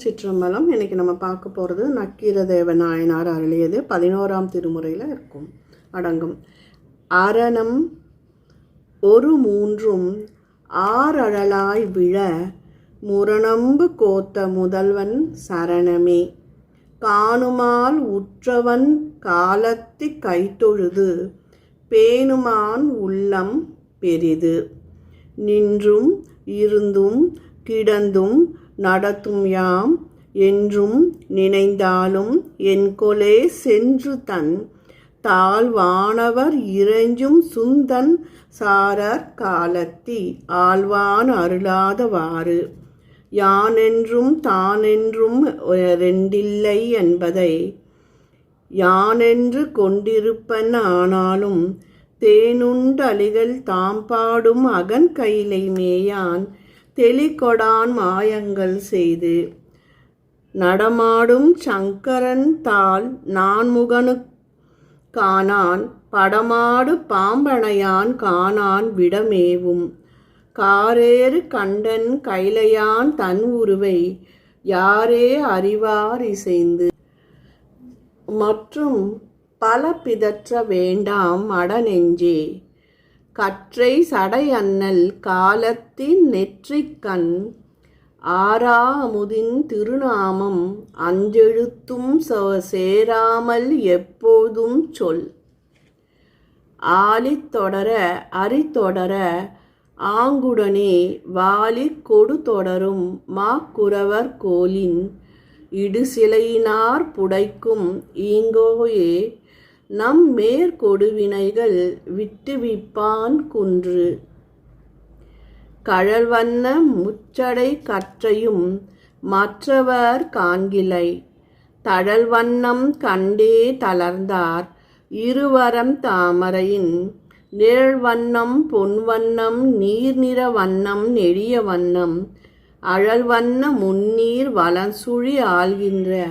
திருச்சிற்றம்பலம் இன்னைக்கு நம்ம பார்க்க போகிறது நக்கீரதேவ நாயனார் அருளியது பதினோராம் திருமுறையில் இருக்கும் அடங்கும். அரணம் ஒரு மூன்றும் ஆறழலாய் விழ முரணம்பு கோத்த முதல்வன் சரணமே. காணுமால் உற்றவன் காலத்தி கைத்தொழுது பேணுமான் உள்ளம் பெரிது. நின்றும் இருந்தும் கிடந்தும் நடத்தும் யாம் என்றும் நினைந்தாலும் என் கொலே சென்று தன் தாழ்வானவர் இறைஞ்சும் சுந்தன் சாரர் காலத்தி ஆழ்வான் அருளாதவாறு. யானென்றும் தானென்றும் ரெண்டில்லை என்பதை யானென்று கொண்டிருப்பன் ஆனாலும் தேனுண்டலிகள் தாம் பாடும் அகன் கையிலை மேயான் தெளிகொடான் மாயங்கள் செய்து நடமாடும் சங்கரன் தாள் நான்முகனு காணான் படமாடு பாம்பனையான் காணான் விடமேவும். காரேறு கண்டன் கைலையான் தன் உருவை யாரே அறிவார் இசைந்து. மற்றும் பல பிதற்ற வேண்டாம் அடநெஞ்சே கற்றை சடையன்னல் காலத்தின் நெற்றிக்கண் ஆரா அமுதின் திருநாமம் அஞ்செழுத்தும் ச- சேராமல் எப்போதும் சொல். ஆலித் தொடர அரி தொடர ஆங்குடனே வாலி கொடு தொடரும் மாக்குறவர் கோலின் இடுசிலையினார் புடைக்கும் ஈங்கோயே நம் மேற்கொடுவினைகள் விட்டுவிப்பான் குன்று. கழல்வண்ண முச்சடை கற்றையும் மற்றவர் காண்கிலை. தழல் வண்ணம் கண்டே தளர்ந்தார் இருவரம் தாமரையின். நிழல் வண்ணம் பொன் வண்ணம் நீர்நிற வண்ணம் நெடிய வண்ணம். அழல் வண்ண முன்னீர் வலசுழி ஆள்கின்ற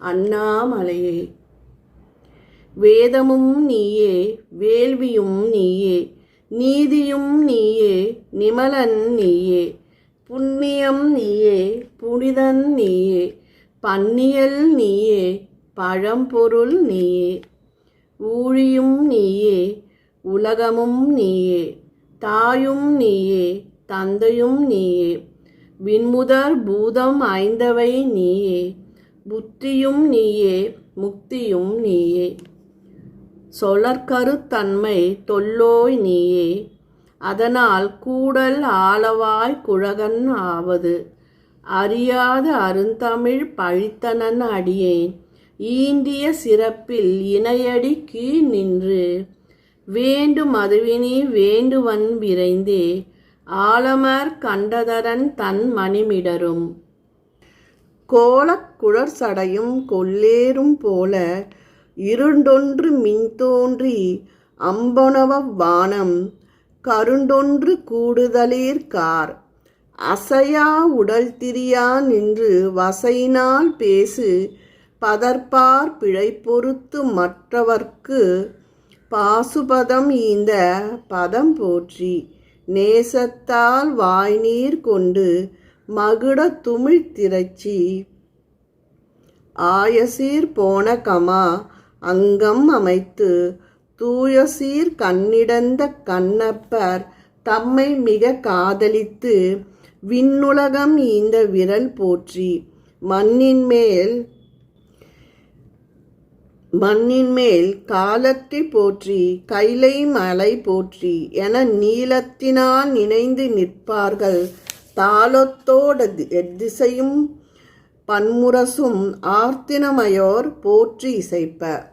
அண்ணாமலையே. வேதமும் நீயே வேள்வியும் நீயே நீதியும் நீயே நிமலன் நீயே புண்ணியம் நீயே புனிதன் நீயே பன்னியல் நீயே பழம்பொருள் நீயே ஊழியும் நீயே உலகமும் நீயே தாயும் நீயே தந்தையும் நீயே விண்முதர் பூதம் ஐந்தவை நீயே புத்தியும் நீயே முக்தியும் நீயே. சொலற்கருத்தன்மை தொல்லோய் நீயே அதனால் கூடல் ஆளவாய் குழகன் ஆவது. அறியாத அருந்தமிழ் பழித்தனன் அடியேன் ஈண்டிய சிறப்பில் இணையடி கீழ் நின்று வேண்டும் அதுவினி வேண்டுவன் விரைந்தே ஆலமர் கண்டதரன் தன் மணிமிடரும். கோலக் குழற்சடையும் கொல்லேறும் போல இருண்டொன்று மின்தோன்றி அம்பொனவ வானம் கருண்டொன்று கூடுதலீர் கார். அசையா உடல் திரியா நின்று வசையினால் பேசு பதற்பார் பிழை பொறுத்து மற்றவர்க்கு பாசுபதம் ஈந்த பதம் போற்றி. நேசத்தால் வாய்நீர் கொண்டு மகுட துமிழ் திரச்சி ஆயசீர் போன கமா அங்கம் அமைத்து தூயசீர் கண்ணிடந்த கண்ணப்பர் தம்மை மிக காதலித்து விண்ணுலகம் ஈந்த விரல் போற்றி. மண்ணின் மேல் மண்ணின் மேல் காலத்தை போற்றி கைலை மலை போற்றி என நீளத்தினால் நினைந்து நிற்பார்கள். தாளத்தோட எத்திசையும் பன்முரசும் ஆர்த்தினமயோர் போற்றி இசைப்ப.